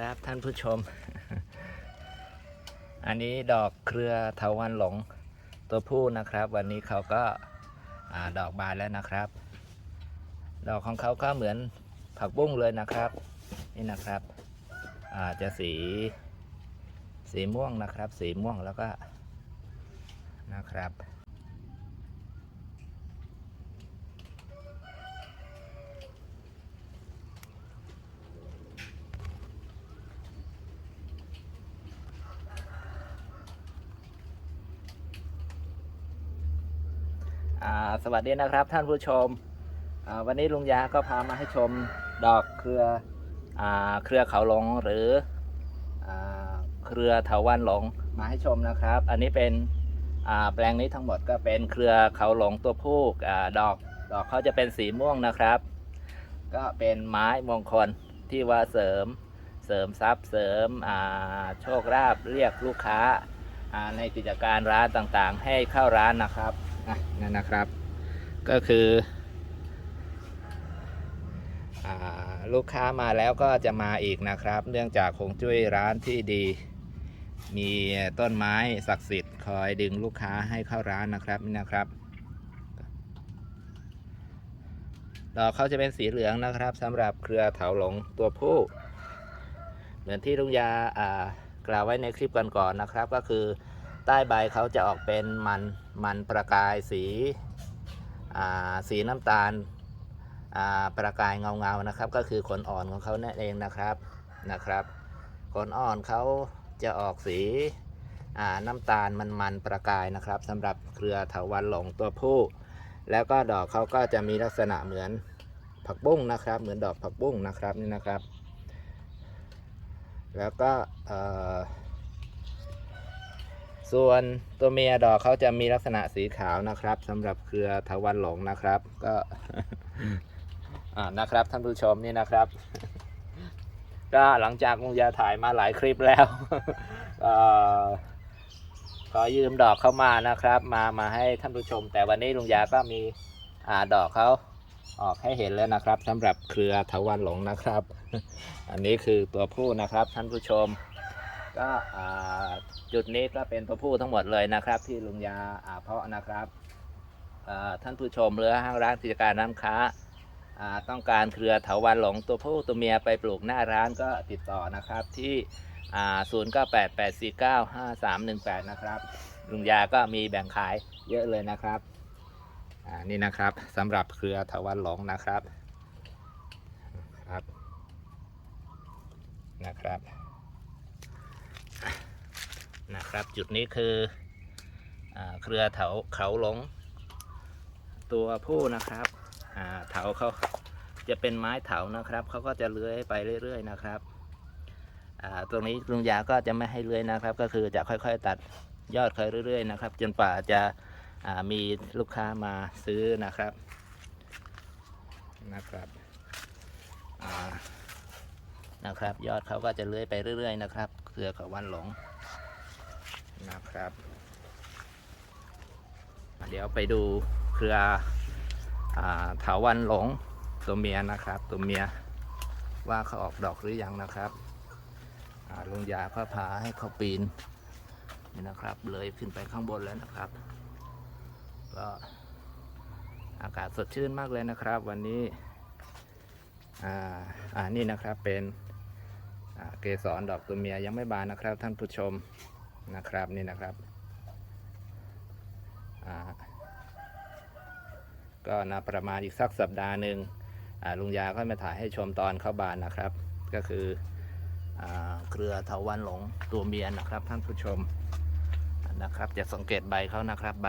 ครับท่านผู้ชม อันนี้ดอกเครือเถาวันหลงตัวผู้นะครับ วันนี้เขาก็อาดอกบานแล้วนะครับ ดอกของเขาก็เหมือนผักบุ้งเลยนะครับ นี่นะครับอาจะสี สีม่วงนะครับ สีม่วงแล้วก็นะครับ สวัสดีนะครับท่านผู้ชม วันนี้ลุงยาก็พามาให้ชมดอกเครืออเครือเขาหลงหรืออเครือเถาวันหลงมาให้ชมนะครับ อันนี้เป็นแปลงนี้ทั้งหมดก็เป็นเครือเขาหลงตัวผู้อดอกดอกเขาจะเป็นสีม่วงนะครับ ก็เป็นไม้มงคลที่ว่าเสริมเสริมทรัพย์เสริมโชคลาภเรียกลูกค้าในกิจการร้านต่างๆ ให้เข้าร้านนะครับ อะนั่นนะครับ ก็คืออลูกค้ามาแล้วก็จะมาอีกนะครับ เนื่องจากคงจุ้ยร้านที่ดี มีต้นไม้ศักดิ์สิทธิ์คอยดึงลูกค้าให้เข้าร้านนะครับนี่นะครับดอกเขาจะเป็นสีเหลืองนะครับสำหรับเครือเถาหลงตัวผู้ เหมือนที่ลุงยาอ่ากล่าวไว้ในคลิปก่อนๆนะครับ ก็คือใต้ใบเขาจะออกเป็นมัน มันประกายสีสีน้ำตาลประกายเงาเงาๆนะครับ ก็คือขนอ่อนของเขานั่นเองนะครับนะครับขนอ่อนเขาจะออกสีน้ำตาลมันมันประกายนะครับสำหรับเครือเถาวันหลงตัวผู้ แล้วก็ดอกเขาก็จะมีลักษณะเหมือนผักบุ้งนะครับ เหมือนดอกผักบุ้งนะครับนี่นะครับ แล้วก็เอ่อ ส่วนตัวเมียดอกเขาจะมีลักษณะสีขาวนะครับสำหรับเครือทวันหลงนะครับ ก็อ่านะครับท่านผู้ชมนี่นะครับ ก็หลังจากลุงยาถ่ายมาหลายคลิปแล้วเอ่อขอยืมดอกเข้ามานะครับ มามาให้ท่านผู้ชม แต่วันนี้ลุงยาก็มีอ่าดอกเขาออกให้เห็นแล้วนะครับสำหรับเครือทวันหลงนะครับ อันนี้คือตัวผู้นะครับท่านผู้ชม ก็จุดนี้ก็เป็นตัวผู้ทั้งหมดเลยนะครับ ที่ลุงยาอ่าเพาะนะครับท่านผู้ชมหรือห้างร้านกิจการน้ำค้าต้องการเครือเถาวันหลงตัวผู้ตัวเมียไปปลูกหน้าร้านก็ติดต่อนะครับที่ศูนย์เก้าแปดแปดสี่เก้าห้าสามหนึ่งแปดนะครับ ลุงยาก็มีแบ่งขายเยอะเลยนะครับนี่นะครับสำหรับเครือเถาวันหลงนะครับครับนะครับ นะครับ จุดนี้คืออเครือเถาเขาหลง ตัวผู้นะครับเถาเขาจะเป็นไม้เถานะครับเขาก็จะเลื้อยไปเรื่อย ๆ นะครับตรงนี้ลุงยาก็จะไม่ให้เลื้อยนะครับ ก็คือจะค่อยๆ ตัดยอดค่อยเรื่อย ๆ นะครับ จนป่าจะามีลูกค้ามาซื้อนะครับนะครับนะครับ ยอดเขาก็จะเลื้อยไปเรื่อย ๆ นะครับ เครือเขาวันหลง นะครับ เดี๋ยวไปดูเครือถาวันหลงตัวเมียนะครับ ตัวเมียว่าเขาออกดอกหรือยังนะครับลุงยาก็พาให้เขาปีนนี่นะครับ เลยขึ้นไปข้างบนแล้วนะครับ ก็อากาศสดชื่นมากเลยนะครับ วันนี้อ่าอ่านี่นะครับเป็นเกสรดอกตัวเมียยังไม่บานนะครับท่านผู้ชม นะครับนี่นะครับก็นะประมาณอีกสักสัปดาห์หนึ่งลุงยาก็มาถ่ายให้ชมตอนเข้าบานนะครับ ก็คืออเครือเถาวันหลงตัวเมียนะครับ ท่านผู้ชมนะครับ จะสังเกตใบเขานะครับใบ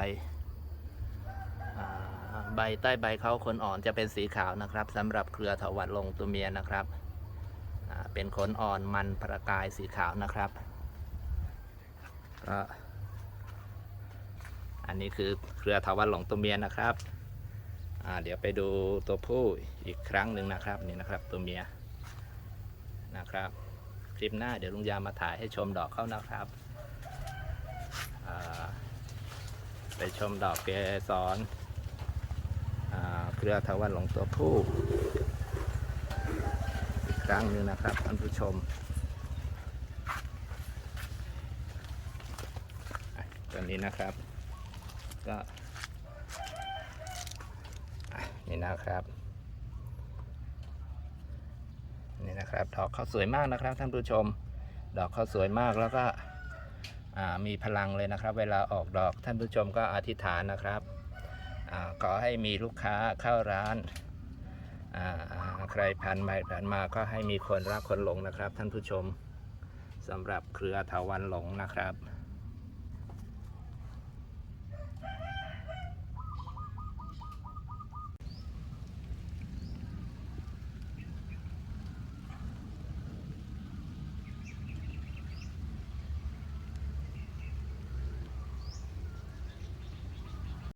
ใบใต้ใบเขาขนอ่อนจะเป็นสีขาวนะครับสำหรับเครือเถาวันหลงตัวเมียนะครับเป็นขนอ่อนมันประกายสีขาวนะครับ ก็อันนี้คือเครือทวันหลงตัวเมียนะครับ เดี๋ยวไปดูตัวผู้อีกครั้งหนึ่งนะครับนี่นะครับตัวเมียนะครับ คลิปหน้าเดี๋ยวลุงยามาถ่ายให้ชมดอกเขานะครับไปชมดอกเกสรเครือทวันหลงตัวผู้อีกครั้งหนึ่งนะครับท่านผู้ชม นี่นะครับ ก็นี่นะครับนี่นะครับดอกเขาสวยมากนะครับท่านผู้ชม ดอกเขาสวยมากแล้วก็มีพลังเลยนะครับ เวลาออกดอกท่านผู้ชมก็อธิษฐานนะครับอขอให้มีลูกค้าเข้าร้านใครผ่านมาผ่านมาก็ให้มีคนรักคนหลงนะครับ ท่านผู้ชมสำหรับเครือถาวันหลงนะครับ